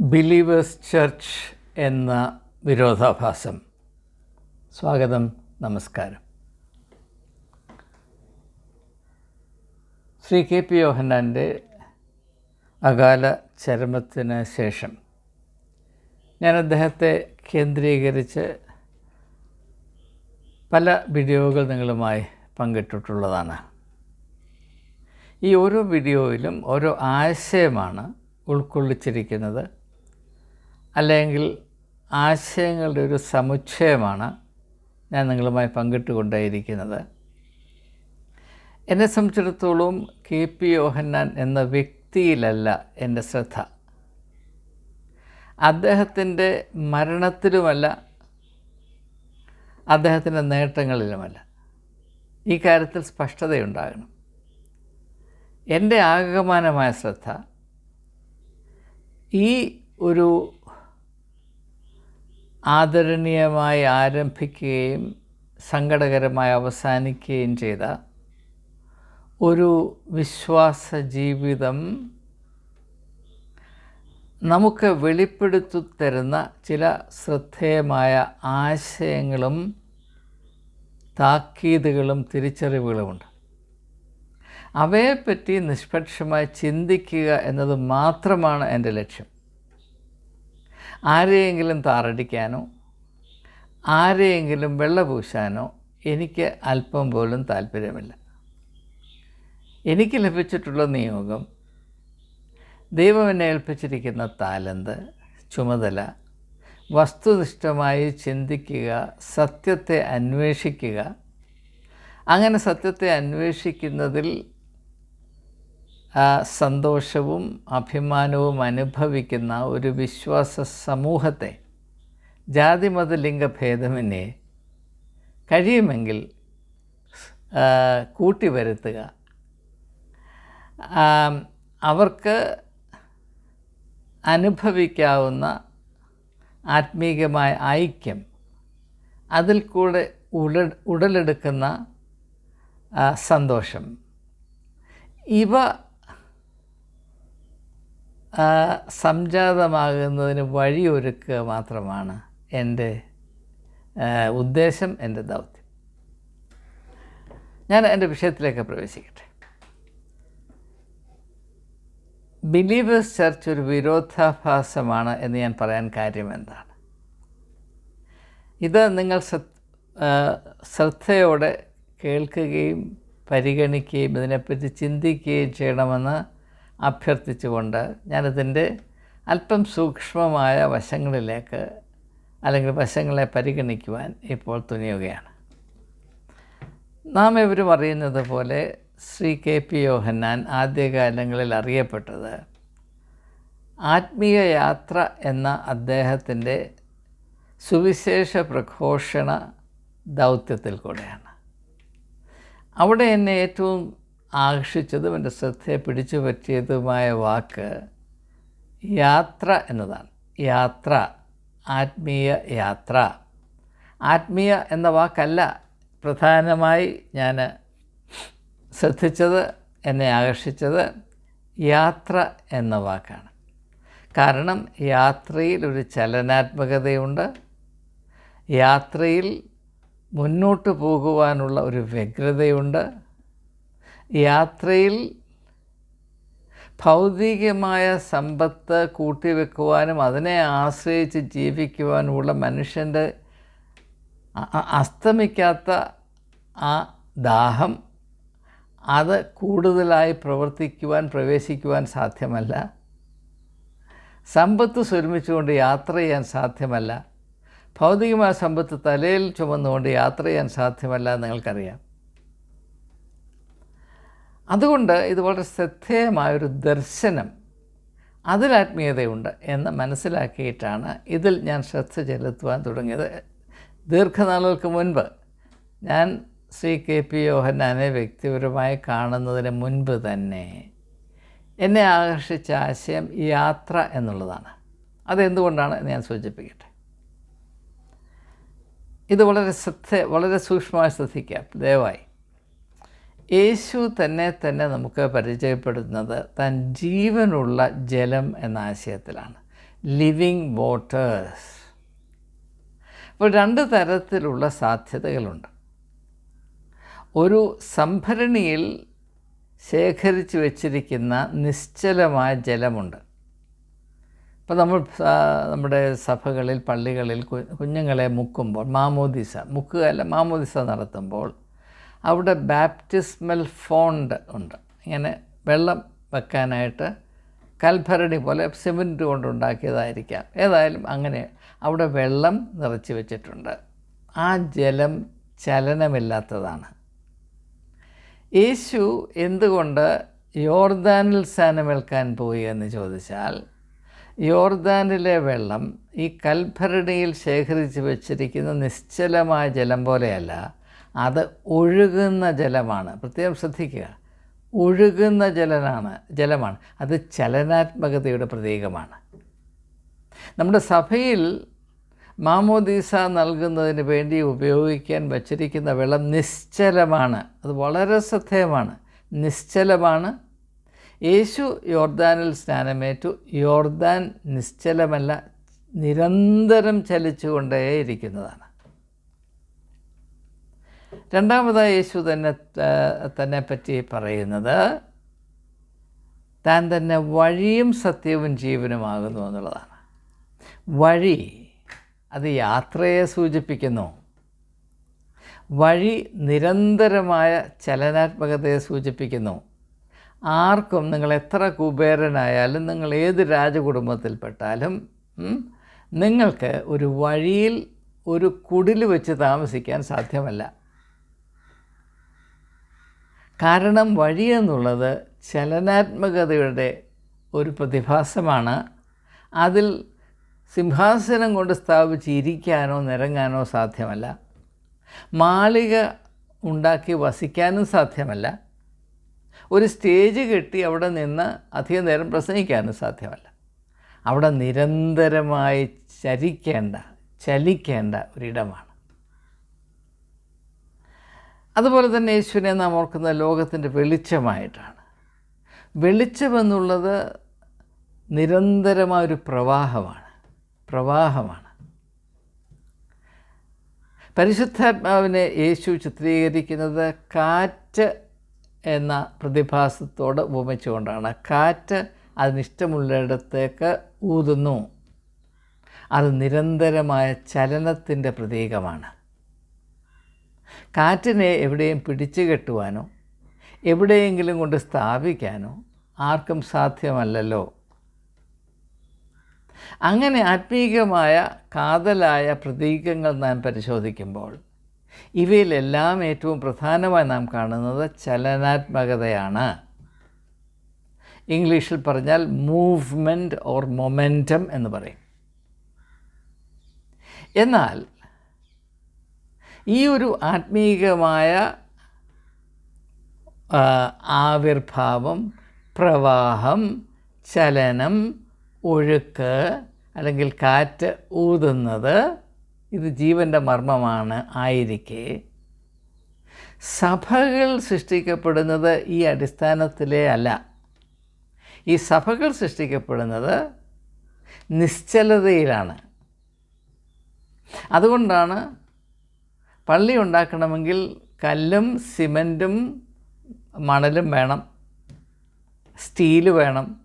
Believers church എന്ന വിരോധാഭാസം. സ്വാഗതം നമസ്കാരം. ശ്രീ കെ പി യോഹന്നാന്റെ അകാല ചരമത്തിന് ശേഷം ഞാൻ അദ്ദേഹത്തെ കേന്ദ്രീകരിച്ച് പല വീഡിയോകൾ നിങ്ങളുമായി പങ്കിട്ടിട്ടുള്ളതാണ്. ഈ ഓരോ വീഡിയോയിലും ഓരോ ആശയമാണ് ഉൾക്കൊള്ളിച്ചിരിക്കുന്നത്. അല്ലെങ്കിൽ ആശയങ്ങളുടെ ഒരു സമുച്ചയമാണ് ഞാൻ നിങ്ങളുമായി പങ്കിട്ടുകൊണ്ടേയിരിക്കുന്നത്. എന്നെ സംബന്ധിച്ചിടത്തോളം കെ പി യോഹന്നാൻ എന്ന വ്യക്തിയിലല്ല എന്റെ ശ്രദ്ധ. അദ്ദേഹത്തിന്റെ മരണത്തിലുമല്ല അദ്ദേഹത്തിന്റെ നേട്ടങ്ങളിലുമല്ല. ഈ കാര്യത്തിൽ സ്പഷ്ടതയുണ്ടാകണം. എന്റെ ആകമാനമായ ശ്രദ്ധ ഈ ഒരു ആദരണീയമായി ആരംഭിക്കുകയും സങ്കടകരമായി അവസാനിക്കുകയും ചെയ്ത ഒരു വിശ്വാസ ജീവിതം നമുക്ക് വെളിപ്പെടുത്തി തരുന്ന ചില ശ്രദ്ധേയമായ ആശയങ്ങളും താക്കീതുകളും തിരിച്ചറിവുകളുമുണ്ട്. അവയെപ്പറ്റി നിഷ്പക്ഷമായി ചിന്തിക്കുക എന്നത് മാത്രമാണ് എന്റെ ലക്ഷ്യം. ആരെയെങ്കിലും താറടിക്കാനോ ആരെയെങ്കിലും വെള്ളപൂശാനോ എനിക്ക് അല്പം പോലും താല്പര്യമില്ല. എനിക്ക് ലഭിച്ചിട്ടുള്ള നിയോഗം ദൈവം എന്നെ ഏൽപ്പിച്ചിരിക്കുന്ന താലന്ത് ചുമതല വസ്തുനിഷ്ഠമായി ചിന്തിക്കുക സത്യത്തെ അന്വേഷിക്കുക. അങ്ങനെ സത്യത്തെ അന്വേഷിക്കുന്നതിൽ സന്തോഷവും അഭിമാനവും അനുഭവിക്കുന്ന ഒരു വിശ്വാസ സമൂഹത്തെ ജാതി മത ലിംഗഭേദമന്യേ കഴിയുമെങ്കിൽ കൂട്ടി വരുത്തുക. അവർക്ക് അനുഭവിക്കാവുന്ന ആത്മീകമായ ഐക്യം അതിൽ കൂടെ ഉട ഉടലെടുക്കുന്ന സന്തോഷം. ഇവ സംജാതമാകുന്നതിന് വഴിയൊരുക്കുക മാത്രമാണ് എന്റെ ഉദ്ദേശം എന്റെ ദൗത്യം. ഞാൻ എന്റെ വിഷയത്തിലേക്ക് പ്രവേശിക്കട്ടെ. ബിലീവേഴ്സ് ചർച്ച് ഒരു വിരോധാഭാസമാണ് എന്ന് ഞാൻ പറയാൻ കാര്യം എന്താണ്? ഇത് നിങ്ങൾ ശ്രദ്ധയോടെ കേൾക്കുകയും പരിഗണിക്കുകയും ഇതിനെപ്പറ്റി ചിന്തിക്കുകയും ചെയ്യണമെന്ന് അഭ്യർത്ഥിച്ചുകൊണ്ട് ഞാനതിന്റെ അല്പം സൂക്ഷ്മമായ വശങ്ങളിലേക്ക് അല്ലെങ്കിൽ വശങ്ങളെ പരിഗണിക്കുവാൻ ഇപ്പോൾ തുനിയുകയാണ്. നാം എവരും അറിയുന്നത് പോലെ ശ്രീ കെ പി യോഹന്നാൻ ആദ്യകാലങ്ങളിൽ അറിയപ്പെട്ടത് ആത്മീയ യാത്ര എന്ന അദ്ദേഹത്തിന്റെ സുവിശേഷ പ്രഘോഷണ ദൗത്യത്തിൽ കൂടെയാണ്. അവിടെ എന്നെ ഏറ്റവും ആകർഷിച്ചതും എന്റെ ശ്രദ്ധയെ പിടിച്ചു പറ്റിയതുമായ വാക്ക് യാത്ര എന്നതാണ്. യാത്ര ആത്മീയ യാത്ര. ആത്മീയ എന്ന വാക്കല്ല പ്രധാനമായി ഞാൻ ശ്രദ്ധിച്ചത് എന്നെ ആകർഷിച്ചത് യാത്ര എന്ന വാക്കാണ്. കാരണം യാത്രയിൽ ഒരു ചലനാത്മകതയുണ്ട്. യാത്രയിൽ മുന്നോട്ട് പോകുവാനുള്ള ഒരു വ്യഗ്രതയുണ്ട്. യാത്രയിൽ ഭൗതികമായ സമ്പത്ത് കൂട്ടിവെക്കുവാനും അതിനെ ആശ്രയിച്ച് ജീവിക്കുവാനുമുള്ള മനുഷ്യന്റെ അസ്തമിക്കാത്ത ആ ദാഹം അത് കൂടുതലായി പ്രവർത്തിക്കുവാൻ പ്രവേശിക്കുവാൻ സാധ്യമല്ല. സമ്പത്ത് സ്വരുമിച്ചുകൊണ്ട് യാത്ര ചെയ്യാൻ സാധ്യമല്ല. ഭൗതികമായ സമ്പത്ത് തലയിൽ ചുമന്നുകൊണ്ട് യാത്ര ചെയ്യാൻ സാധ്യമല്ല നിങ്ങൾക്കറിയാം. അതുകൊണ്ട് ഇത് വളരെ ശ്രദ്ധേയമായൊരു ദർശനം അതിലാത്മീയതയുണ്ട് എന്ന് മനസ്സിലാക്കിയിട്ടാണ് ഇതിൽ ഞാൻ ശ്രദ്ധ ചെലുത്തുവാൻ തുടങ്ങിയത്. ദീർഘനാളുകൾക്ക് മുൻപ് ഞാൻ ശ്രീ കെ പി യോഹന്നാനെ വ്യക്തിപരമായി കാണുന്നതിന് മുൻപ് തന്നെ എന്നെ ആകർഷിച്ച ആശയം യാത്ര എന്നുള്ളതാണ്. അതെന്തുകൊണ്ടാണ് എന്ന് ഞാൻ സൂചിപ്പിക്കട്ടെ. ഇത് വളരെ ശ്രദ്ധ വളരെ സൂക്ഷ്മമായി ശ്രദ്ധിക്കാം. ദയവായി. യേശു തന്നെ തന്നെ നമുക്ക് പരിചയപ്പെടുത്തുന്നത് താൻ ജീവനുള്ള ജലം എന്ന ആശയത്തിലാണ്. ലിവിങ് വാട്ടേഴ്സ് അപ്പോൾ രണ്ട് തരത്തിലുള്ള സാധ്യതകളുണ്ട്. ഒരു സംഭരണിയിൽ ശേഖരിച്ചു വച്ചിരിക്കുന്ന നിശ്ചലമായ ജലമുണ്ട്. ഇപ്പോൾ നമ്മൾ നമ്മുടെ സഭകളിൽ പള്ളികളിൽ കുഞ്ഞുങ്ങളെ മുക്കുമ്പോൾ മാമോദിസ മുക്കുക അല്ല മാമോദിസ നടത്തുമ്പോൾ അവിടെ ബാപ്റ്റിസ്മൽ ഫോണ്ട് ഉണ്ട്. ഇങ്ങനെ വെള്ളം വെക്കാനായിട്ട് കൽഭരണി പോലെ സിമെന്റ് കൊണ്ടുണ്ടാക്കിയതായിരിക്കാം ഏതായാലും അങ്ങനെ അവിടെ വെള്ളം നിറച്ച് വെച്ചിട്ടുണ്ട്. ആ ജലം ചലനമില്ലാത്തതാണ്. യേശു എന്തുകൊണ്ട് യോർദാനിൽ സ്ഥാനമേൽക്കാൻ പോയി എന്ന് ചോദിച്ചാൽ യോർദാനിലെ വെള്ളം ഈ കൽഭരണിയിൽ ശേഖരിച്ച് വച്ചിരിക്കുന്ന നിശ്ചലമായ ജലം പോലെയല്ല അത് ഒഴുകുന്ന ജലമാണ്. പ്രത്യേകം ശ്രദ്ധിക്കുക. ഒഴുകുന്ന ജലനാണ് ജലമാണ്. അത് ചലനാത്മകതയുടെ പ്രതീകമാണ്. നമ്മുടെ സഭയിൽ മാമോദീസ നൽകുന്നതിന് വേണ്ടി ഉപയോഗിക്കാൻ വച്ചിരിക്കുന്ന വെള്ളം നിശ്ചലമാണ്. അത് വളരെ ശ്രദ്ധേയമാണ്. നിശ്ചലമാണ്. യേശു യോർദാനിൽ സ്നാനമേറ്റു. യോർദാൻ നിശ്ചലമല്ല നിരന്തരം ചലിച്ചുകൊണ്ടേയിരിക്കുന്നതാണ്. രണ്ടാമതായി യേശു തന്നെ തന്നെ പറ്റി പറയുന്നത് താൻ തന്നെ വഴിയും സത്യവും ജീവനുമാകുന്നു എന്നുള്ളതാണ്. വഴി അത് യാത്രയെ സൂചിപ്പിക്കുന്നു. വഴി നിരന്തരമായ ചലനാത്മകതയെ സൂചിപ്പിക്കുന്നു. ആർക്കും നിങ്ങൾ എത്ര കുബേരനായാലും നിങ്ങൾ ഏത് രാജകുടുംബത്തിൽപ്പെട്ടാലും നിങ്ങൾക്ക് ഒരു വഴിയിൽ ഒരു കുടിൽ വെച്ച് താമസിക്കാൻ സാധ്യമല്ല. കാരണം വഴി എന്നുള്ളത് ചലനാത്മകതയുടെ ഒരു പ്രതിഭാസമാണ്. അതിൽ സിംഹാസനം കൊണ്ട് സ്ഥാപിച്ച് ഇരിക്കാനോ നിരങ്ങാനോ സാധ്യമല്ല. മാളിക ഉണ്ടാക്കി വസിക്കാനും സാധ്യമല്ല. ഒരു സ്റ്റേജ് കെട്ടി അവിടെ നിന്ന് അധികം നേരം പ്രസംഗിക്കാനും സാധ്യമല്ല. അവിടെ നിരന്തരമായി ചരിക്കേണ്ട ചലിക്കേണ്ട ഒരിടമാണ്. അതുപോലെ തന്നെ യേശുവിനെ നാം ഓർക്കുന്ന ലോകത്തിന്റെ വെളിച്ചമായിട്ടാണ്. വെളിച്ചമെന്നുള്ളത് നിരന്തരമായൊരു പ്രവാഹമാണ്. പ്രവാഹമാണ്. പരിശുദ്ധാത്മാവിനെ യേശു ചിത്രീകരിക്കുന്നത് കാറ്റ് എന്ന പ്രതിഭാസത്തോട് ഉപമിച്ചുകൊണ്ടാണ്. കാറ്റ് അതിനിഷ്ടമുള്ളിടത്തേക്ക് ഊതുന്നു. അത് നിരന്തരമായ ചലനത്തിന്റെ പ്രതീകമാണ്. കാറ്റിനെ എവിടെയും പിടിച്ചു കെട്ടുവാനോ എവിടെയെങ്കിലും കൊണ്ട് സ്ഥാപിക്കാനോ ആർക്കും സാധ്യമല്ലല്ലോ. അങ്ങനെ ആത്മീകമായ കാതലായ പ്രതീകങ്ങൾ നാം പരിശോധിക്കുമ്പോൾ ഇവയിലെല്ലാം ഏറ്റവും പ്രധാനമായി നാം കാണുന്നത് ചലനാത്മകതയാണ്. ഇംഗ്ലീഷിൽ പറഞ്ഞാൽ മൂവ്മെന്റ് ഓർ മൊമെന്റം എന്ന് പറയും. എന്നാൽ ഈ ഒരു ആത്മീകമായ ആവിർഭാവം പ്രവാഹം ചലനം ഒഴുക്ക് അല്ലെങ്കിൽ കാറ്റ് ഊതുന്നത് ഇത് ജീവന്റെ മർമ്മമാണ് ആയിരിക്കെ. സഭകൾ സൃഷ്ടിക്കപ്പെടുന്നത് ഈ അടിസ്ഥാനത്തിലേ അല്ല. ഈ സഭകൾ സൃഷ്ടിക്കപ്പെടുന്നത് നിശ്ചലതയിലാണ്. അതുകൊണ്ടാണ് പള്ളി ഉണ്ടാക്കണമെങ്കിൽ കല്ലും സിമന്റും മണലും വേണം. സ്റ്റീൽ വേണം.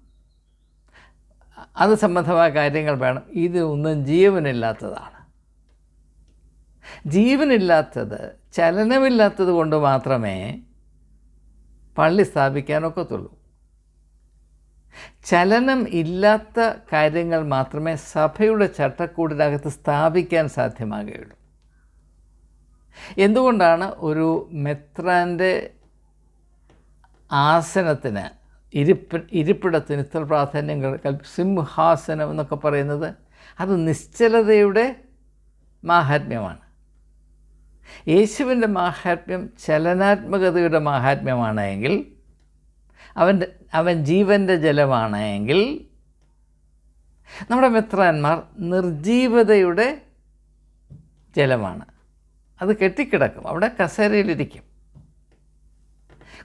അത് സംബന്ധമായ കാര്യങ്ങൾ വേണം. ഇത് ഒന്നും ജീവനില്ലാത്തതാണ്. ജീവനില്ലാത്തത് ചലനമില്ലാത്തത് കൊണ്ട് മാത്രമേ പള്ളി സ്ഥാപിക്കാനൊക്കത്തുള്ളൂ. ചലനം ഇല്ലാത്ത കാര്യങ്ങൾ മാത്രമേ സഭയുടെ ചട്ടക്കൂടിനകത്ത് സ്ഥാപിക്കാൻ സാധ്യമാകുകയുള്ളൂ. എന്തുകൊണ്ടാണ് ഒരു മെത്രാന്റെ ആസനത്തിന് ഇരിപ്പ് ഇരിപ്പിടത്തിന് ഇത്ര പ്രാധാന്യം സിംഹാസനം എന്നൊക്കെ പറയുന്നത്? അത് നിശ്ചലതയുടെ മാഹാത്മ്യമാണ്. യേശുവിന്റെ മാഹാത്മ്യം ചലനാത്മകതയുടെ മാഹാത്മ്യമാണ് എങ്കിൽ അവന്റെ അവൻ ജീവന്റെ ജലമാണ് എങ്കിൽ നമ്മുടെ മെത്രാന്മാർ നിർജീവതയുടെ ജലമാണ്. അത് കെട്ടിക്കിടക്കും. അവിടെ കസേരയിലിരിക്കും.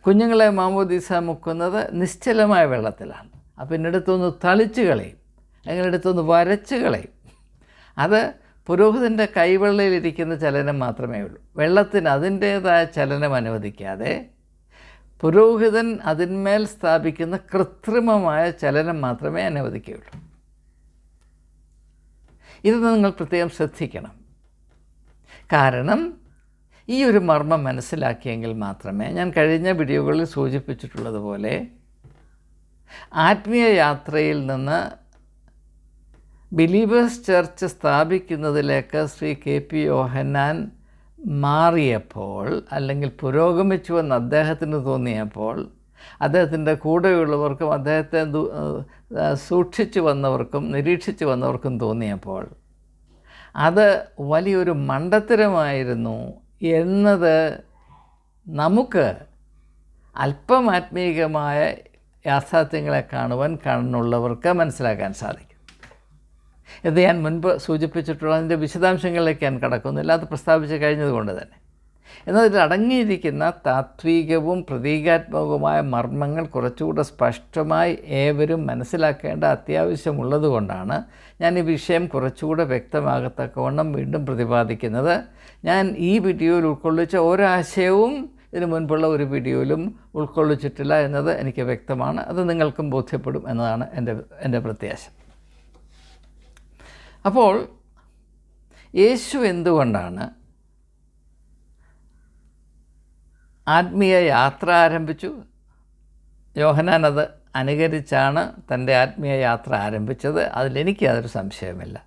കുഞ്ഞുങ്ങളെ മാമോദീസ മുക്കുന്നത് നിശ്ചലമായ വെള്ളത്തിലാണ്. അപ്പം പിന്നെടുത്തൊന്ന് തളിച്ചു കളയും. അല്ലെങ്കിൽ അടുത്തൊന്ന് വരച്ച് കളയും. അത് പുരോഹിതന്റെ കൈവെള്ളയിലിരിക്കുന്ന ചലനം മാത്രമേ ഉള്ളൂ. വെള്ളത്തിന് അതിന്റേതായ ചലനം അനുവദിക്കാതെ പുരോഹിതൻ അതിന്മേൽ സ്ഥാപിക്കുന്ന കൃത്രിമമായ ചലനം മാത്രമേ അനുവദിക്കുകയുള്ളൂ. ഇത് നിങ്ങൾ പ്രത്യേകം ശ്രദ്ധിക്കണം. കാരണം ഈ ഒരു മർമ്മം മനസ്സിലാക്കിയെങ്കിൽ മാത്രമേ ഞാൻ കഴിഞ്ഞ വീഡിയോകളിൽ സൂചിപ്പിച്ചിട്ടുള്ളതുപോലെ ആത്മീയ യാത്രയിൽ നിന്ന് ബിലീവേഴ്സ് ചർച്ച് സ്ഥാപിക്കുന്നതിലേക്ക് ശ്രീ കെ പി യോഹന്നാൻ മാറിയപ്പോൾ അല്ലെങ്കിൽ പുരോഗമിച്ചുവെന്ന് അദ്ദേഹത്തിന് തോന്നിയപ്പോൾ അദ്ദേഹത്തിന്റെ കൂടെയുള്ളവർക്കും അദ്ദേഹത്തെ സൂക്ഷിച്ചു വന്നവർക്കും നിരീക്ഷിച്ചു വന്നവർക്കും തോന്നിയപ്പോൾ അത് വലിയൊരു മണ്ടത്തരമായിരുന്നു എന്നത് നമുക്ക് അല്പം ആത്മീയമായ യാഥാർത്ഥ്യങ്ങളെ കാണുവാൻ കണ്ണുള്ളവർക്ക് മനസ്സിലാക്കാൻ സാധിക്കും. ഇത് ഞാൻ മുൻപ് സൂചിപ്പിച്ചിട്ടുള്ള അതിന്റെ വിശദാംശങ്ങളിലേക്ക് ഞാൻ കടക്കുന്നില്ല. അത് പ്രസ്താവിച്ച് കഴിഞ്ഞതുകൊണ്ട് തന്നെ. എന്നാൽ അടങ്ങിയിരിക്കുന്ന താത്വികവും പ്രതീകാത്മകവുമായ മർമ്മങ്ങൾ കുറച്ചുകൂടെ സ്പഷ്ടമായി ഏവരും മനസ്സിലാക്കേണ്ട അത്യാവശ്യമുള്ളതുകൊണ്ടാണ് ഞാൻ ഈ വിഷയം കുറച്ചുകൂടെ വ്യക്തമാകത്തക്കവണ്ണം വീണ്ടും പ്രതിപാദിക്കുന്നത്. ഞാൻ ഈ വീഡിയോയിൽ ഉൾക്കൊള്ളിച്ച ഒരാശയവും ഇതിനു മുൻപുള്ള ഒരു വീഡിയോയിലും ഉൾക്കൊള്ളിച്ചിട്ടില്ല എന്നത് എനിക്ക് വ്യക്തമാണ്. അത് നിങ്ങൾക്കും ബോധ്യപ്പെടും എന്നതാണ് എന്റെ എന്റെ പ്രത്യാശ. അപ്പോൾ യേശു എന്തുകൊണ്ടാണ് ആത്മീയ യാത്ര ആരംഭിച്ചു. യോഹനാൻ അത് അനുകരിച്ചാണ് തന്റെ ആത്മീയ യാത്ര ആരംഭിച്ചത്. അതിലെനിക്ക് അതൊരു സംശയമില്ല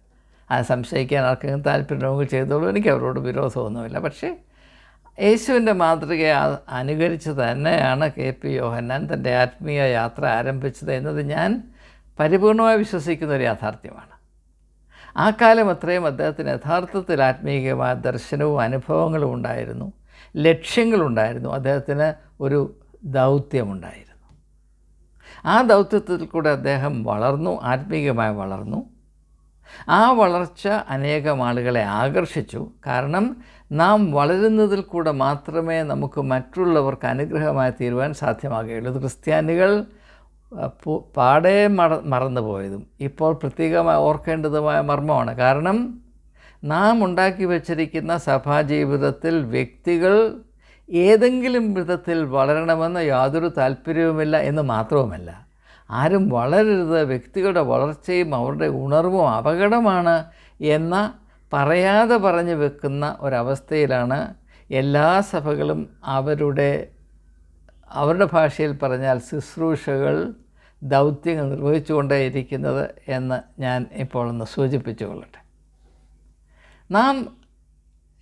ആ സംശയിക്കാൻ ആർക്കെങ്കിലും താല്പര്യമെങ്കിൽ ചെയ്തോളൂ. എനിക്ക് അവരോട് വിരോധമൊന്നുമില്ല. പക്ഷേ യേശുവിന്റെ മാതൃകയെ അനുകരിച്ച് തന്നെയാണ് കെ പി യോഹന്നാൻ തന്റെ ആത്മീയ യാത്ര ആരംഭിച്ചത് എന്നത് ഞാൻ പരിപൂർണമായി വിശ്വസിക്കുന്ന ഒരു യാഥാർത്ഥ്യമാണ്. ആ കാലം അത്രയും അദ്ദേഹത്തിന് യഥാർത്ഥത്തിൽ ആത്മീയമായ ദർശനവും അനുഭവങ്ങളും ഉണ്ടായിരുന്നു. ലക്ഷ്യങ്ങളുണ്ടായിരുന്നു. അദ്ദേഹത്തിന് ഒരു ദൗത്യമുണ്ടായിരുന്നു. ആ ദൗത്യത്തിൽ കൂടെ അദ്ദേഹം വളർന്നു ആത്മീയമായി വളർന്നു. ആ വളർച്ച അനേകം ആളുകളെ ആകർഷിച്ചു. കാരണം നാം വളരുന്നതിൽ കൂടെ മാത്രമേ നമുക്ക് മറ്റുള്ളവർക്ക് അനുഗ്രഹമായി തീരുവാൻ സാധ്യമാകുകയുള്ളൂ. ഇത് ക്രിസ്ത്യാനികൾ പാടേ മറ മറന്നു പോയതും ഇപ്പോൾ പ്രത്യേകമായി ഓർക്കേണ്ടതുമായ മർമ്മമാണ്. കാരണം നാം ഉണ്ടാക്കി വച്ചിരിക്കുന്ന സഭാജീവിതത്തിൽ വ്യക്തികൾ ഏതെങ്കിലും വിധത്തിൽ വളരണമെന്ന് യാതൊരു താല്പര്യവുമില്ല എന്ന് മാത്രവുമല്ല. ആരും വളരരുത് വ്യക്തികളുടെ വളർച്ചയും അവരുടെ ഉണർവും അപകടമാണ് എന്ന പറയാതെ പറഞ്ഞു വെക്കുന്ന ഒരവസ്ഥയിലാണ് എല്ലാ സഭകളും അവരുടെ അവരുടെ ഭാഷയിൽ പറഞ്ഞാൽ ശുശ്രൂഷകൾ ദൗത്യങ്ങൾ നിർവഹിച്ചുകൊണ്ടേയിരിക്കുന്നത് എന്ന് ഞാൻ ഇപ്പോൾ ഒന്ന് സൂചിപ്പിച്ചു കൊള്ളട്ടെ നാം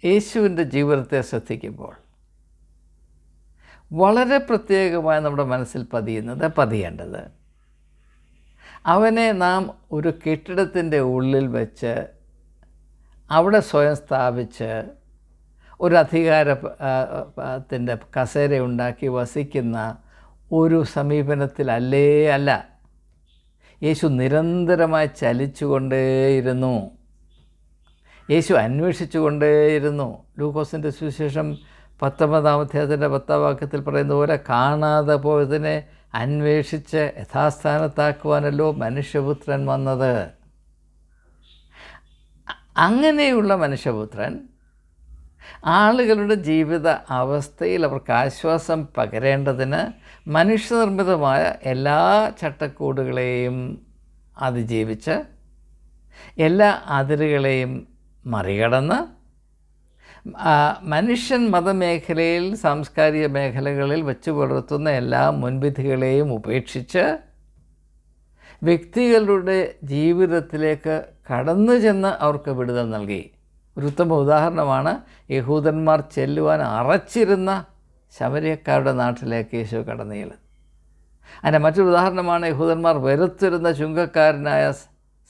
യേശുവിന്റെ ജീവിതത്തെ ശ്രദ്ധിക്കുമ്പോൾ വളരെ പ്രത്യേകമായി നമ്മുടെ മനസ്സിൽ പതിയുന്നത് പതിയേണ്ടത് അവനെ നാം ഒരു കെട്ടിടത്തിന്റെ ഉള്ളിൽ വെച്ച് അവിടെ സ്വയം സ്ഥാപിച്ച് ഒരു അധികാര ത്തിന്റെ കസേര ഉണ്ടാക്കി വസിക്കുന്ന ഒരു സമീപനത്തിലല്ലേ അല്ല. യേശു നിരന്തരമായി ചലിച്ചുകൊണ്ടേയിരുന്നു. യേശു അന്വേഷിച്ചു കൊണ്ടേയിരുന്നു ലൂക്കോസിന്റെ സുവിശേഷം പത്തൊമ്പതാം അധ്യായത്തിന്റെ പത്താം വാക്യത്തിൽ പറയുന്ന പോലെ കാണാതെ പോയതിനെ അന്വേഷിച്ച് യഥാസ്ഥാനത്താക്കുവാനല്ലോ മനുഷ്യപുത്രൻ വന്നത്. അങ്ങനെയുള്ള മനുഷ്യപുത്രൻ ആളുകളുടെ ജീവിത അവസ്ഥയിൽ അവർക്ക് ആശ്വാസം പകരേണ്ടതിന് മനുഷ്യനിർമ്മിതമായ എല്ലാ ചട്ടക്കൂടുകളെയും അതിജീവിച്ച് എല്ലാ അതിരുകളെയും മറികടന്ന് മനുഷ്യൻ മതമേഖലയിൽ സാംസ്കാരിക മേഖലകളിൽ വെച്ചു പുലർത്തുന്ന എല്ലാ മുൻവിധികളെയും ഉപേക്ഷിച്ച് വ്യക്തികളുടെ ജീവിതത്തിലേക്ക് കടന്നു ചെന്ന് അവർക്ക് വിടുതൽ നൽകി. ഒരു ഉത്തമ ഉദാഹരണമാണ് യഹൂദന്മാർ ചെല്ലുവാൻ അറച്ചിരുന്ന ശമരിയക്കാരുടെ നാട്ടിലേക്ക് യേശു കടന്നു ചെല്ലുന്നത്. അതിന്റെ മറ്റൊരു ഉദാഹരണമാണ് യഹൂദന്മാർ വെറുത്തിരുന്ന ചുങ്കക്കാരനായ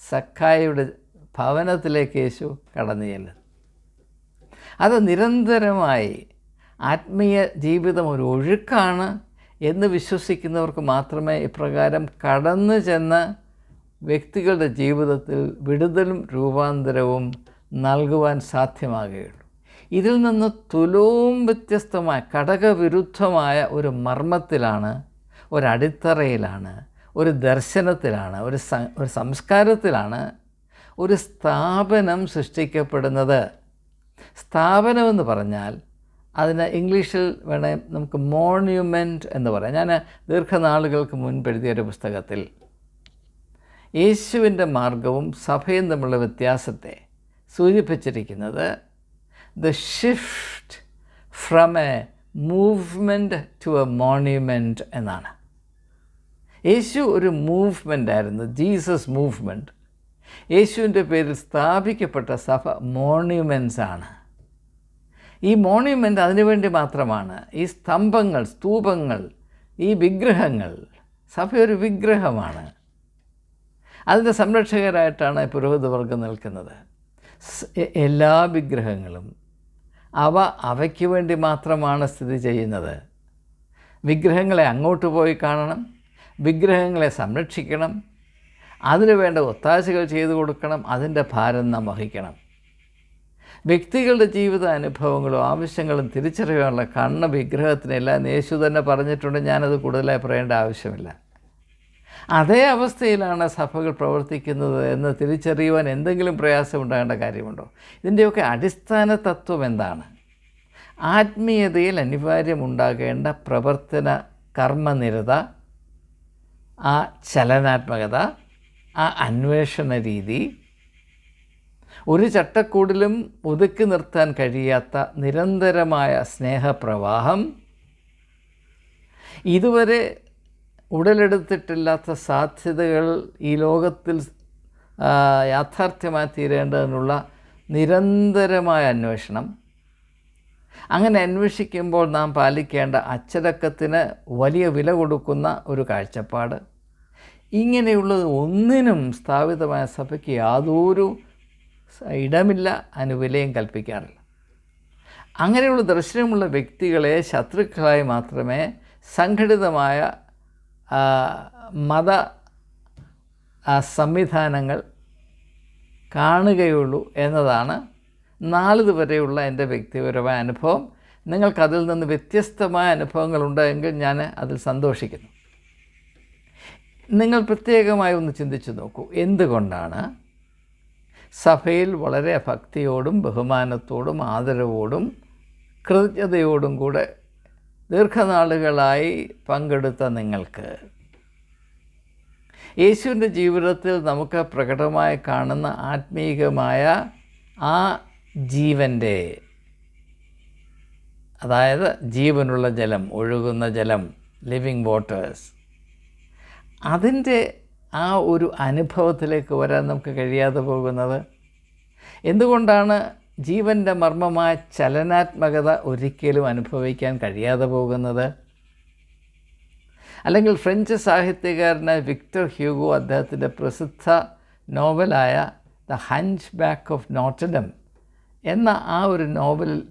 സഖായിയുടെ ഭവനത്തിലേക്ക് യേശു കടന്നു ചെല്ലുന്നു. അത് നിരന്തരമായി ആത്മീയ ജീവിതം ഒരു ഒഴുക്കാണ് എന്ന് വിശ്വസിക്കുന്നവർക്ക് മാത്രമേ ഇപ്രകാരം കടന്നു ചെന്ന് വ്യക്തികളുടെ ജീവിതത്തിൽ വിടുതലും രൂപാന്തരവും നൽകുവാൻ സാധ്യമാകുകയുള്ളൂ. ഇതിൽ നിന്ന് തുലവും വ്യത്യസ്തമായ ഘടകവിരുദ്ധമായ ഒരു മർമ്മത്തിലാണ് ഒരടിത്തറയിലാണ് ഒരു ദർശനത്തിലാണ് ഒരു ഒരു സംസ്കാരത്തിലാണ് ഒരു സ്ഥാപനം സൃഷ്ടിക്കപ്പെടുന്നത്. സ്ഥാപനമെന്ന് പറഞ്ഞാൽ അതിന് ഇംഗ്ലീഷിൽ വേണേ നമുക്ക് മോണ്യുമെന്റ് എന്ന് പറയാം. ഞാൻ ദീർഘനാളുകൾക്ക് മുൻപ് എഴുതിയ ഒരു പുസ്തകത്തിൽ യേശുവിന്റെ മാർഗവും സഭയും തമ്മിലുള്ള വ്യത്യാസത്തെ സൂചിപ്പിച്ചിരിക്കുന്നത് the shift from a movement to a monument എന്നാണ്. യേശു ഒരു മൂവ്മെന്റ് ആയിരുന്നു. ജീസസ് മൂവ്മെന്റ് യേശുവിന്റെ പേരിൽ സ്ഥാപിക്കപ്പെട്ട സഭ മോണ്യുമെൻസ് ആണ്. ഈ മോണ്യുമെന്റ് അതിനുവേണ്ടി മാത്രമാണ് ഈ സ്തംഭങ്ങൾ സ്തൂപങ്ങൾ ഈ വിഗ്രഹങ്ങൾ സഭ ഒരു വിഗ്രഹമാണ്. അതിന്റെ സംരക്ഷകരായിട്ടാണ് പുരോഹിതവർഗം നിൽക്കുന്നത്. എല്ലാ വിഗ്രഹങ്ങളും അവ അവയ്ക്ക് വേണ്ടി മാത്രമാണ് സ്ഥിതി ചെയ്യുന്നത്. വിഗ്രഹങ്ങളെ അങ്ങോട്ട് പോയി കാണണം വിഗ്രഹങ്ങളെ സംരക്ഷിക്കണം അതിനു വേണ്ട ഒത്താശകൾ ചെയ്തു കൊടുക്കണം അതിന്റെ ഭാരം നാം വഹിക്കണം. വ്യക്തികളുടെ ജീവിത അനുഭവങ്ങളും ആവശ്യങ്ങളും തിരിച്ചറിയാനുള്ള കണ്ണ് വിഗ്രഹത്തിനെല്ലാം യേശു തന്നെ പറഞ്ഞിട്ടുണ്ട് ഞാനത് കൂടുതലായി പറയേണ്ട ആവശ്യമില്ല. അതേ അവസ്ഥയിലാണ് സഭകൾ പ്രവർത്തിക്കുന്നത് എന്ന് തിരിച്ചറിയുവാൻ എന്തെങ്കിലും പ്രയാസം ഉണ്ടാകേണ്ട കാര്യമുണ്ടോ? ഇതിന്റെയൊക്കെ അടിസ്ഥാന തത്വം എന്താണ്? ആത്മീയതയിൽ അനിവാര്യമുണ്ടാകേണ്ട പ്രവർത്തന കർമ്മനിരത ആ ചലനാത്മകത ആ അന്വേഷണ രീതി ഒരു ചട്ടക്കൂടിലും ഒതുക്കി നിർത്താൻ കഴിയാത്ത നിരന്തരമായ സ്നേഹപ്രവാഹം ഇതുവരെ ഉടലെടുത്തിട്ടില്ലാത്ത സാധ്യതകൾ ഈ ലോകത്തിൽ യാഥാർത്ഥ്യമായി തീരേണ്ടതിനുള്ള നിരന്തരമായ അന്വേഷണം. അങ്ങനെ അന്വേഷിക്കുമ്പോൾ നാം പാലിക്കേണ്ട അച്ചടക്കത്തിന് വലിയ വില കൊടുക്കുന്ന ഒരു കാഴ്ചപ്പാട്. ഇങ്ങനെയുള്ളത് ഒന്നിനും സ്ഥാപിതമായ സഭയ്ക്ക് യാതൊരു ഇടമില്ല അനുവിലയും വിലയും കൽപ്പിക്കാറില്ല. അങ്ങനെയുള്ള ദർശനമുള്ള വ്യക്തികളെ ശത്രുക്കളായി മാത്രമേ സംഘടിതമായ മത സംവിധാനങ്ങൾ കാണുകയുള്ളൂ എന്നതാണ് നാളിതുവരെയുള്ള എന്റെ വ്യക്തിപരമായ അനുഭവം. നിങ്ങൾക്കതിൽ നിന്ന് വ്യത്യസ്തമായ അനുഭവങ്ങളുണ്ടെങ്കിൽ ഞാൻ അതിൽ സന്തോഷിക്കുന്നു. നിങ്ങൾ പ്രത്യേകമായി ഒന്ന് ചിന്തിച്ചു നോക്കൂ. എന്തുകൊണ്ടാണ്? സഭയിൽ വളരെ ഭക്തിയോടും ബഹുമാനത്തോടും ആദരവോടും കൃതജ്ഞതയോടും കൂടെ ദീർഘനാളുകളായി പങ്കെടുത്ത നിങ്ങൾക്ക് യേശുവിന്റെ ജീവിതത്തിൽ നമുക്ക് പ്രകടമായി കാണുന്ന ആത്മീകമായ ആ ജീവന്റെ അതായത് ജീവനുള്ള ജലം ഒഴുകുന്ന ജലം ലിവിങ് വാട്ടേഴ്സ് അതിന്റെ ആ ഒരു അനുഭവത്തിലേക്ക് വരാൻ നമുക്ക് കഴിയാതെ പോകുന്നത്. എന്തുകൊണ്ടാണ് ജീവന്റെ മർമ്മമായ ചലനാത്മകത ഒരിക്കലും അനുഭവിക്കാൻ കഴിയാതെ പോകുന്നത്? അല്ലെങ്കിൽ ഫ്രഞ്ച് സാഹിത്യകാരനായ വിക്ടർ ഹ്യൂഗോ അദ്ദേഹത്തിന്റെ പ്രസിദ്ധ നോവലായ the hunchback of Notre Dame എന്ന ആ ഒരു നോവലിൽ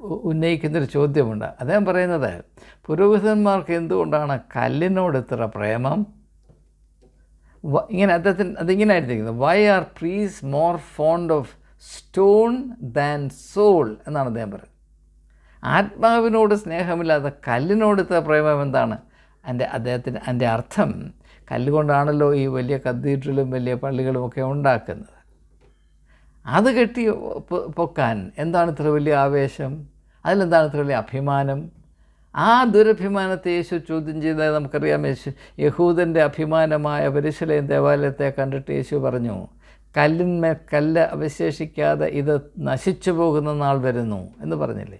ഉന്നയിക്കുന്നൊരു ചോദ്യമുണ്ട്. അദ്ദേഹം പറയുന്നത് പുരോഹിതന്മാർക്ക് എന്തുകൊണ്ടാണ് കല്ലിനോട് ഇത്ര പ്രേമം? ഇങ്ങനെ അദ്ദേഹത്തിന് അതിങ്ങനെ ആയിരിക്കുന്നത് why are priests more fond of stone than soul എന്നാണ് അദ്ദേഹം പറയുന്നത്. ആത്മാവിനോട് സ്നേഹമില്ലാതെ കല്ലിനോട് പ്രേമം എന്താണ്? എന്റെ അദ്ദേഹത്തിന് എന്റെ അർത്ഥം കല്ലുകൊണ്ടാണല്ലോ ഈ വലിയ കത്തീഡ്രലും വലിയ പള്ളികളും ഒക്കെ ഉണ്ടാക്കുന്നത്. അത് കെട്ടി പൊക്കാൻ എന്താണ് ഇത്ര വലിയ ആവേശം? അതിലെന്താണ് ഇത്ര വലിയ അഭിമാനം? ആ ദുരഭിമാനത്തെ യേശു ചോദ്യം ചെയ്താൽ നമുക്കറിയാം. യേശു യഹൂദന്റെ അഭിമാനമായ പരിശുലയം ദേവാലയത്തെ കണ്ടിട്ട് യേശു പറഞ്ഞു കല്ലിന്മേൽ കല്ല് അവശേഷിക്കാതെ ഇത് നശിച്ചു പോകുന്ന നാൾ വരുന്നു എന്ന് പറഞ്ഞില്ലേ?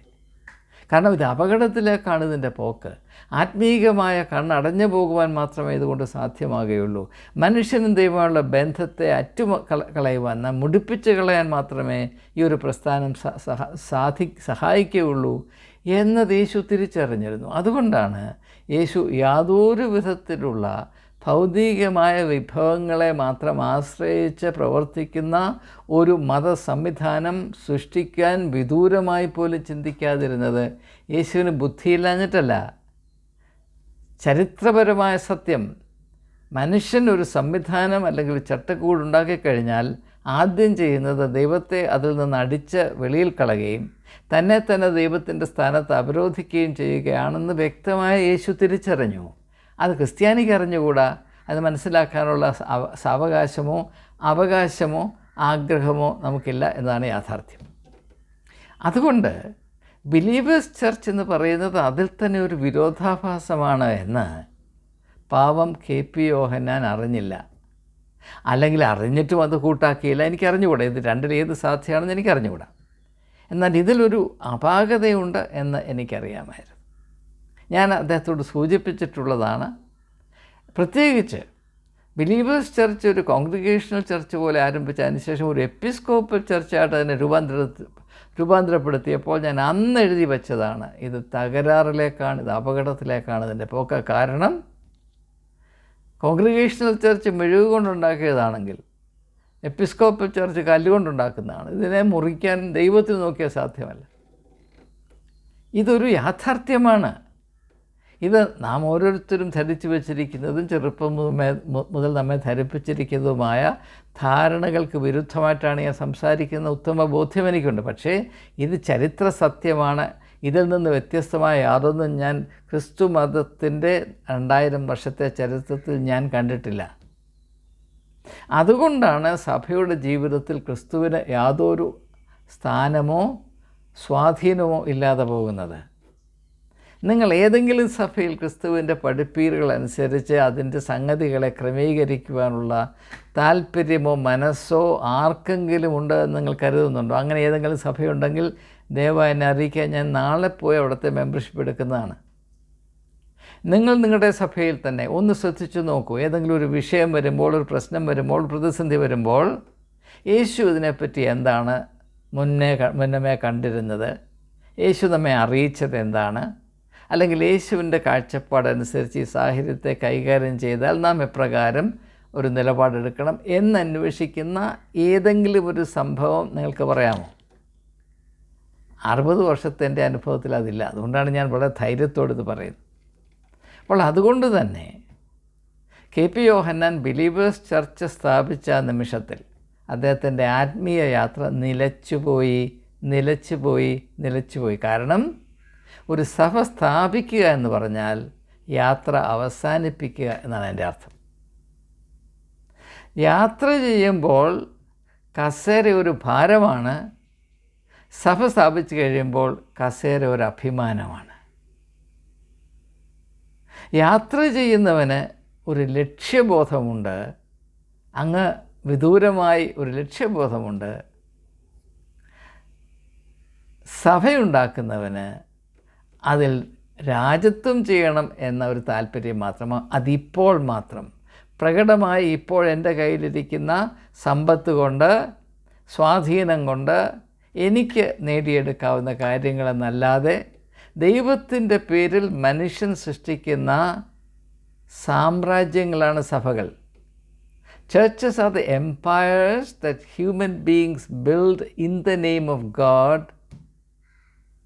കാരണം ഇത് അപകടത്തിലേക്കാണ് ഇതിന്റെ പോക്ക്. ആത്മീകമായ കണ്ണടഞ്ഞു പോകുവാൻ മാത്രമേ ഇതുകൊണ്ട് സാധ്യമാകുകയുള്ളൂ. മനുഷ്യനും ദൈവമുള്ള ബന്ധത്തെ അറ്റു കള കളയുവാൻ മുടിപ്പിച്ച് കളയാൻ മാത്രമേ ഈ ഒരു പ്രസ്ഥാനം സാധി സഹായിക്കുകയുള്ളൂ. എന്നത് യേശു തിരിച്ചറിഞ്ഞിരുന്നു. അതുകൊണ്ടാണ് യേശു യാതൊരു വിധത്തിലുള്ള ഭൗതികമായ വിഭവങ്ങളെ മാത്രം ആശ്രയിച്ച് പ്രവർത്തിക്കുന്ന ഒരു മത സംവിധാനം സൃഷ്ടിക്കാൻ വിദൂരമായി പോലും ചിന്തിക്കാതിരുന്നത് യേശുവിന് ബുദ്ധിയില്ലാഞ്ഞിട്ടല്ല. ചരിത്രപരമായ സത്യം. മനുഷ്യൻ ഒരു സംവിധാനം അല്ലെങ്കിൽ ചട്ടക്കൂടുണ്ടാക്കിക്കഴിഞ്ഞാൽ ആദ്യം ചെയ്യുന്നത് ദൈവത്തെ അതിൽ നിന്ന് അടിച്ച് വെളിയിൽ കളയുകയും തന്നെ തന്നെ ദൈവത്തിന്റെ സ്ഥാനത്ത് അവരോധിക്കുകയും ചെയ്യുകയാണെന്ന് വ്യക്തമായ യേശു തിരിച്ചറിഞ്ഞു. അത് ക്രിസ്ത്യാനിക്ക് അറിഞ്ഞുകൂടാ? അത് മനസ്സിലാക്കാനുള്ള സാവകാശമോ അവകാശമോ ആഗ്രഹമോ നമുക്കില്ല എന്നാണ് യാഥാർത്ഥ്യം. അതുകൊണ്ട് ബിലീവേഴ്സ് ചർച്ച് എന്ന് പറയുന്നത് അതിൽ തന്നെ ഒരു വിരോധാഭാസമാണ് എന്ന് പാവം കെ പി യോഹന്നാൻ അറിഞ്ഞില്ല. അല്ലെങ്കിൽ അറിഞ്ഞിട്ടും അത് കൂട്ടാക്കിയില്ല. എനിക്ക് അറിഞ്ഞുകൂടാ ഇത് രണ്ടിൽ ഏത് സാധ്യമാണെന്ന് എനിക്ക് അറിഞ്ഞുകൂടാ എന്നാൽ ഇതിലൊരു അപാകതയുണ്ട് എന്ന് എനിക്കറിയാമായിരുന്നു. ഞാൻ അദ്ദേഹത്തോട് സൂചിപ്പിച്ചിട്ടുള്ളതാണ് പ്രത്യേകിച്ച് ബിലീവേഴ്സ് ചർച്ച് ഒരു കോൺഗ്രിഗേഷണൽ ചർച്ച് പോലെ ആരംഭിച്ച ശേഷം ഒരു എപ്പിസ്കോപ്പൽ ചർച്ചയായിട്ട് അതിനെ രൂപാന്തര രൂപാന്തരപ്പെടുത്തിയപ്പോൾ ഞാൻ അന്ന് എഴുതി വെച്ചതാണ്. ഇത് തകരാറിലേക്കാണ് ഇത് അപകടത്തിലേക്കാണ് ഇതിന്റെ പോക്ക കാരണം കോൺഗ്രിഗേഷണൽ ചർച്ച് മെഴുക് കൊണ്ടുണ്ടാക്കിയതാണെങ്കിൽ എപ്പിസ്കോപ്പൽ ചർച്ച് കല്ലുകൊണ്ടുണ്ടാക്കുന്നതാണ്. ഇതിനെ മുറിക്കാൻ ദൈവത്തിന് നോക്കിയാൽ സാധ്യമല്ല. ഇതൊരു യാഥാർത്ഥ്യമാണ്. ഇത് നാം ഓരോരുത്തരും ധരിച്ചു വച്ചിരിക്കുന്നതും ചെറുപ്പം മുതൽ നമ്മെ ധരിപ്പിച്ചിരിക്കുന്നതുമായ ധാരണകൾക്ക് വിരുദ്ധമായിട്ടാണ് ഞാൻ സംസാരിക്കുന്ന ഉത്തമ ബോധ്യം എനിക്കുണ്ട്. പക്ഷേ ഇത് ചരിത്ര സത്യമാണ്. ഇതിൽ നിന്ന് വ്യത്യസ്തമായ യാതൊന്നും ഞാൻ ക്രിസ്തു മതത്തിന്റെ രണ്ടായിരം വർഷത്തെ ചരിത്രത്തിൽ ഞാൻ കണ്ടിട്ടില്ല. അതുകൊണ്ടാണ് സഭയുടെ ജീവിതത്തിൽ ക്രിസ്തുവിന് യാതൊരു സ്ഥാനമോ സ്വാധീനമോ ഇല്ലാതെ പോകുന്നത്. നിങ്ങൾ ഏതെങ്കിലും സഭയിൽ ക്രിസ്തുവിന്റെ പഠിപ്പീരുകൾ അനുസരിച്ച് അതിന്റെ സംഗതികളെ ക്രമീകരിക്കുവാനുള്ള താല്പര്യമോ മനസ്സോ ആർക്കെങ്കിലും ഉണ്ട് എന്ന് നിങ്ങൾ കരുതുന്നുണ്ടോ? അങ്ങനെ ഏതെങ്കിലും സഭയുണ്ടെങ്കിൽ ദയവായി എന്നെ അറിയിക്കാൻ ഞാൻ നാളെ പോയി അവിടുത്തെ മെമ്പർഷിപ്പ് എടുക്കുന്നതാണ്. നിങ്ങൾ നിങ്ങളുടെ സഭയിൽ തന്നെ ഒന്ന് ശ്രദ്ധിച്ചു നോക്കൂ. ഏതെങ്കിലും ഒരു വിഷയം വരുമ്പോൾ ഒരു പ്രശ്നം വരുമ്പോൾ പ്രതിസന്ധി വരുമ്പോൾ യേശു ഇതിനെപ്പറ്റി എന്താണ് മുന്നേ മുന്നമേ കണ്ടിരുന്നത്? യേശു നമ്മെ അറിയിച്ചത് എന്താണ്? അല്ലെങ്കിൽ യേശുവിന്റെ കാഴ്ചപ്പാടനുസരിച്ച് ഈ സാഹചര്യത്തെ കൈകാര്യം ചെയ്താൽ നാം എപ്രകാരം ഒരു നിലപാടെടുക്കണം എന്നന്വേഷിക്കുന്ന ഏതെങ്കിലും ഒരു സംഭവം നിങ്ങൾക്ക് പറയാമോ? അറുപത് വർഷത്തെ എന്റെ അനുഭവത്തിൽ അതില്ല. അതുകൊണ്ടാണ് ഞാൻ വളരെ ധൈര്യത്തോട് ഇത് പറയുന്നത്. അപ്പോൾ അതുകൊണ്ട് തന്നെ K P Yohannan believers church സ്ഥാപിച്ച നിമിഷത്തിൽ അദ്ദേഹത്തിന്റെ ആത്മീയ യാത്ര നിലച്ചുപോയി നിലച്ചുപോയി നിലച്ചുപോയി കാരണം ഒരു സഭ സ്ഥാപിക്കുക എന്ന് പറഞ്ഞാൽ യാത്ര അവസാനിപ്പിക്കുക എന്നാണ് എന്റെ അർത്ഥം. യാത്ര ചെയ്യുമ്പോൾ കസേര ഒരു ഭാരമാണ് സഭ സ്ഥാപിച്ചു കഴിയുമ്പോൾ കസേര ഒരു അഭിമാനമാണ്. യാത്ര ചെയ്യുന്നവന് ഒരു ലക്ഷ്യബോധമുണ്ട്. അങ്ങ് വിദൂരമായി ഒരു ലക്ഷ്യബോധമുണ്ട്. സഭയുണ്ടാക്കുന്നവന് അതിൽ രാജ്യത്വം ചെയ്യണം എന്ന ഒരു താല്പര്യം മാത്രമാണ് അതിപ്പോൾ മാത്രം. പ്രകടമായി ഇപ്പോൾ എന്റെ കയ്യിലിരിക്കുന്ന സമ്പത്ത് കൊണ്ട് സ്വാധീനം കൊണ്ട് എനിക്ക് നേടിയെടുക്കാവുന്ന കാര്യങ്ങളെന്നല്ലാതെ ദൈവത്തിന്റെ പേരിൽ മനുഷ്യൻ സൃഷ്ടിക്കുന്ന സാമ്രാജ്യങ്ങളാണ് സഭകൾ. Churches are the empires that human beings build in the name of God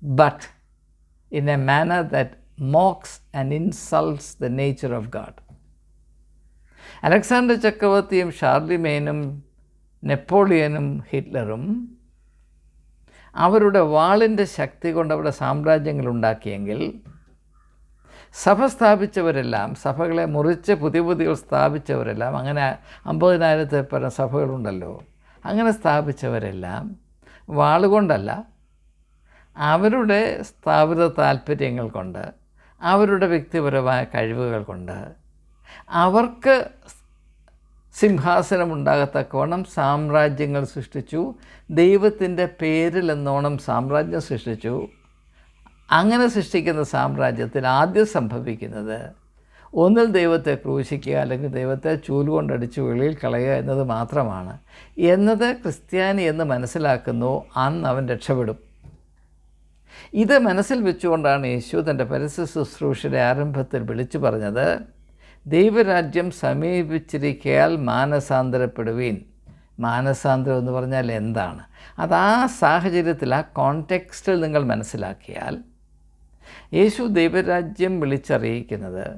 but in a manner that mocks and insults the nature of God Alexander ചക്രവർത്തിയും ഷാർലിമേനും നെപ്പോളിയനും ഹിറ്റ്ലറും അവരുടെ വാളിന്റെ ശക്തി കൊണ്ട് അവിടെ സാമ്രാജ്യങ്ങൾ ഉണ്ടാക്കിയെങ്കിൽ സഭ സ്ഥാപിച്ചവരെല്ലാം സഭകളെ മുറിച്ച് പുതിയ പുതിയ സ്ഥാപിച്ചവരെല്ലാം അങ്ങനെ അമ്പതിനായിരത്തെ പരം സഭകളുണ്ടല്ലോ അങ്ങനെ സ്ഥാപിച്ചവരെല്ലാം വാളുകൊണ്ടല്ല അവരുടെ സ്ഥാപിത താല്പര്യങ്ങൾ കൊണ്ട് അവരുടെ വ്യക്തിപരമായ കഴിവുകൾ കൊണ്ട് അവർക്ക് സിംഹാസനം ഉണ്ടാകത്തക്കവണ്ണം സാമ്രാജ്യങ്ങൾ സൃഷ്ടിച്ചു. ദൈവത്തിന്റെ പേരിൽ എന്നോണം സാമ്രാജ്യം സൃഷ്ടിച്ചു. അങ്ങനെ സൃഷ്ടിക്കുന്ന സാമ്രാജ്യത്തിൽ ആദ്യം സംഭവിക്കുന്നത് ഒന്നിൽ ദൈവത്തെ ക്രൂശിക്കുക അല്ലെങ്കിൽ ദൈവത്തെ ചൂൽ കൊണ്ടടിച്ച് വെളിയിൽ കളയുക എന്നത് മാത്രമാണ്. എന്നത് ക്രിസ്ത്യാനി എന്ന് മനസ്സിലാക്കുന്നു അന്ന് അവൻ രക്ഷപ്പെടും. ഇത് മനസ്സിൽ വെച്ചുകൊണ്ടാണ് യേശു തന്റെ പരസ്യ ശുശ്രൂഷയുടെ ആരംഭത്തിൽ വിളിച്ചു പറഞ്ഞത്. ദൈവരാജ്യം സമീപിച്ചിരിക്കയാൽ മാനസാന്തരപ്പെടുവീൻ. മാനസാന്തരം എന്ന് പറഞ്ഞാൽ എന്താണ്? അത് ആ സാഹചര്യത്തിൽ ആ കോണ്ടെക്സ്റ്റിൽ നിങ്ങൾ മനസ്സിലാക്കിയാൽ യേശു ദൈവരാജ്യം വിളിച്ചറിയിക്കുന്നത്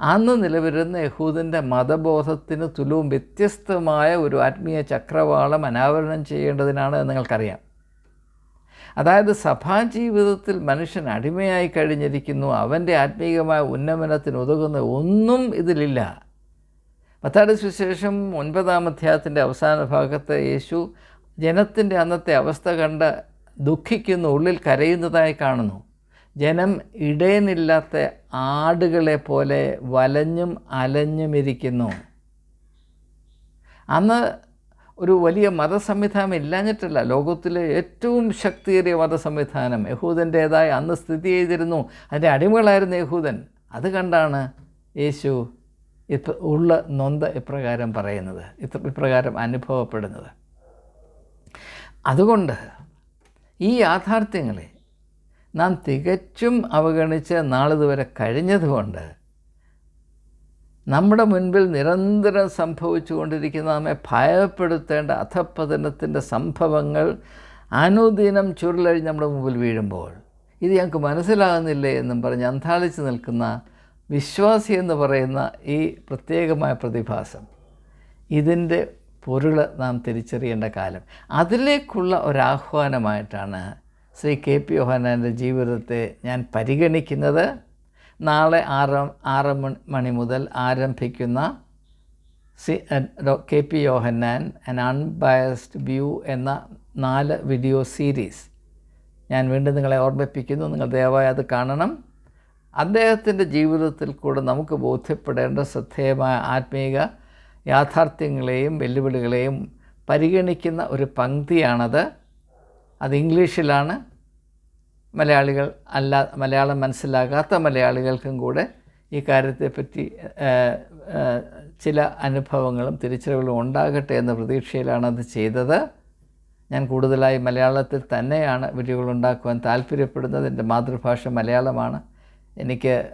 അന്ന് നിലവരുന്ന യഹൂദന്റെ മതബോധത്തിന് തുലവും വ്യത്യസ്തമായ ഒരു ആത്മീയ ചക്രവാളം അനാവരണം ചെയ്യേണ്ടതിനാണ് നിങ്ങൾക്കറിയാം. അതായത് സഭാ ജീവിതത്തിൽ മനുഷ്യൻ അടിമയായി കഴിഞ്ഞിരിക്കുന്നു അവന്റെ ആത്മീയമായ ഉന്നമനത്തിന് ഉതകുന്ന ഒന്നും ഇതിലില്ല. മത്താടി സുശേഷം ഒൻപതാം അധ്യായത്തിന്റെ അവസാന ഭാഗത്ത് യേശു ജനത്തിന്റെ അന്നത്തെ അവസ്ഥ കണ്ട് ദുഃഖിക്കുന്നു ഉള്ളിൽ കരയുന്നതായി കാണുന്നു. ജനം ഇടയനില്ലാത്ത ആടുകളെ പോലെ വലഞ്ഞും അലഞ്ഞും ഇരിക്കുന്നു അന്ന് ഒരു വലിയ മതസംവിധാനം ഇല്ലാഞ്ഞിട്ടല്ല. ലോകത്തിലെ ഏറ്റവും ശക്തിയേറിയ മതസംവിധാനം യഹൂദന്റേതായ അന്ന് സ്ഥിതി ചെയ്തിരുന്നു. അതിന്റെ അടിമകളായിരുന്നു യഹൂദൻ. അത് കണ്ടാണ് യേശു ഇപ്പ ഉള്ള നൊന്ത ഇപ്രകാരം പറയുന്നത് ഇത്ര ഇപ്രകാരം അനുഭവപ്പെടുന്നത്. അതുകൊണ്ട് ഈ യാഥാർത്ഥ്യങ്ങളെ നാം തികച്ചും അവഗണിച്ച് നാളിതുവരെ കഴിഞ്ഞതുകൊണ്ട് നമ്മുടെ മുൻപിൽ നിരന്തരം സംഭവിച്ചുകൊണ്ടിരിക്കുന്ന നമ്മെ ഭയപ്പെടുത്തേണ്ട അധപ്പതനത്തിന്റെ സംഭവങ്ങൾ അനുദിനം ചുരുളഴിഞ്ഞ് നമ്മുടെ മുമ്പിൽ വീഴുമ്പോൾ ഇത് ഞങ്ങൾക്ക് മനസ്സിലാകുന്നില്ലേ എന്നും പറഞ്ഞ് അന്താളിച്ച് നിൽക്കുന്ന വിശ്വാസി എന്ന് പറയുന്ന ഈ പ്രത്യേകമായ പ്രതിഭാസം. ഇതിന്റെ പൊരുൾ നാം തിരിച്ചറിയേണ്ട കാലം. അതിലേക്കുള്ള ഒരാഹ്വാനമായിട്ടാണ് ശ്രീ കെ പി യോഹനാന്റെ ജീവിതത്തെ ഞാൻ പരിഗണിക്കുന്നത്. നാളെ ആറ് ആറ് മണി മുതൽ ആരംഭിക്കുന്ന C K P Yohannan an unbiased view എന്ന നാല് വീഡിയോ സീരീസ് ഞാൻ വീണ്ടും നിങ്ങളെ ഓർമ്മിപ്പിക്കുന്നു. നിങ്ങൾ ദയവായി അത് കാണണം. അദ്ദേഹത്തിന്റെ ജീവിതത്തിൽ കൂടെ നമുക്ക് ബോധ്യപ്പെടേണ്ട ശ്രദ്ധേയമായ ആത്മീക യാഥാർത്ഥ്യങ്ങളെയും വെല്ലുവിളികളെയും പരിഗണിക്കുന്ന ഒരു പങ്ക്തിയാണത്. അത് ഇംഗ്ലീഷിലാണ്. മലയാളികൾ അല്ല മലയാളം മനസ്സിലാകാത്ത മലയാളികൾക്കും കൂടെ ഈ കാര്യത്തെപ്പറ്റി ചില അനുഭവങ്ങളും തിരിച്ചറിവുകളും ഉണ്ടാകട്ടെ എന്ന പ്രതീക്ഷയിലാണ് അത് ചെയ്തത്. ഞാൻ കൂടുതലായി മലയാളത്തിൽ തന്നെയാണ് വീഡിയോകൾ ഉണ്ടാക്കുവാൻ താല്പര്യപ്പെടുന്നത്. എന്റെ മാതൃഭാഷ മലയാളമാണ്. എനിക്ക്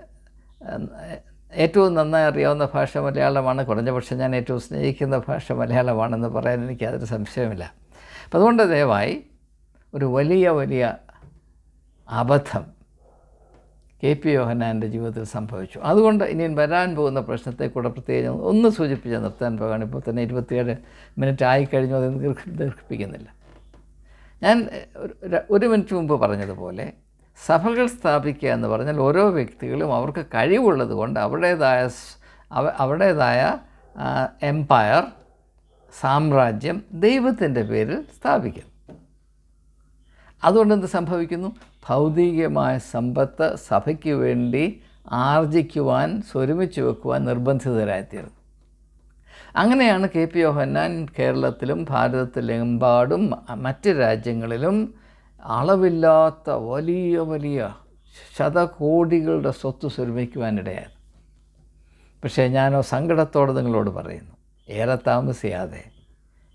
ഏറ്റവും നന്നായി അറിയാവുന്ന ഭാഷ മലയാളമാണ്. കുറഞ്ഞ പക്ഷേ ഞാൻ ഏറ്റവും സ്നേഹിക്കുന്ന ഭാഷ മലയാളമാണെന്ന് പറയാൻ എനിക്ക് യാതൊരു സംശയമില്ല അപ്പം അതുകൊണ്ട് ദയവായി ഒരു വലിയ വലിയ അബദ്ധം. കെ പി യോഹനാന്റെ ജീവിതത്തിൽ സംഭവിച്ചു. അതുകൊണ്ട് ഇനി വരാൻ പോകുന്ന പ്രശ്നത്തെ കൂടെ പ്രത്യേകം ഒന്ന് സൂചിപ്പിച്ച് നിർത്താൻ പോകാണ് ഇപ്പോൾ തന്നെ ഇരുപത്തിയേഴ് മിനിറ്റ് ആയിക്കഴിഞ്ഞു അത് ദീർഘിപ്പിക്കുന്നില്ല. ഞാൻ ഒരു മിനിറ്റ് മുമ്പ് പറഞ്ഞതുപോലെ സഭകൾ സ്ഥാപിക്കുക എന്ന് പറഞ്ഞാൽ ഓരോ വ്യക്തികളും അവർക്ക് കഴിവുള്ളത് കൊണ്ട് അവരുടേതായ അവരുടേതായ എംപയർ സാമ്രാജ്യം ദൈവത്തിന്റെ പേരിൽ സ്ഥാപിക്കും അതുകൊണ്ട് എന്ത് സംഭവിക്കുന്നു? ഭൗതികമായ സമ്പത്ത് സഭയ്ക്ക് വേണ്ടി ആർജിക്കുവാൻ സ്വരുമിച്ച് വെക്കുവാൻ നിർബന്ധിതരായിത്തീർന്നു. അങ്ങനെയാണ് കെ പി യോഹന്നാൻ കേരളത്തിലും ഭാരതത്തിലെമ്പാടും മറ്റ് രാജ്യങ്ങളിലും അളവില്ലാത്ത വലിയ വലിയ ശതകോടികളുടെ സ്വത്ത് സ്വരുമിക്കുവാനിടയായത്. പക്ഷേ ഞാനോ സങ്കടത്തോടെ നിങ്ങളോട് പറയുന്നു ഏറെ താമസിയാതെ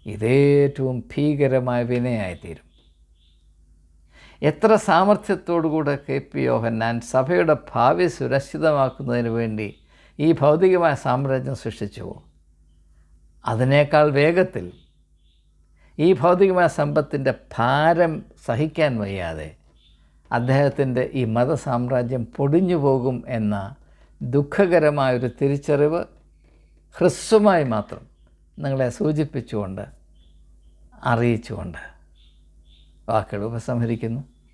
ഇതേറ്റവും ഭീകരമായ വിനയായിത്തീരും. എത്ര സാമർഥ്യത്തോടുകൂടെ കെ പി യോഹന്നാൻ സഭയുടെ ഭാവി സുരക്ഷിതമാക്കുന്നതിന് വേണ്ടി ഈ ഭൗതികമായ സാമ്രാജ്യം സൃഷ്ടിച്ചുവോ അതിനേക്കാൾ വേഗത്തിൽ ഈ ഭൗതികമായ സമ്പത്തിന്റെ ഭാരം സഹിക്കാൻ വയ്യാതെ അദ്ദേഹത്തിന്റെ ഈ മതസാമ്രാജ്യം പൊടിഞ്ഞു പോകും എന്ന ദുഃഖകരമായൊരു തിരിച്ചറിവ് ഹ്രസ്വമായി മാത്രം നിങ്ങളെ സൂചിപ്പിച്ചുകൊണ്ട് അറിയിച്ചുകൊണ്ട് വാക്കുകൾ ഉപസംഹരിക്കുന്നു.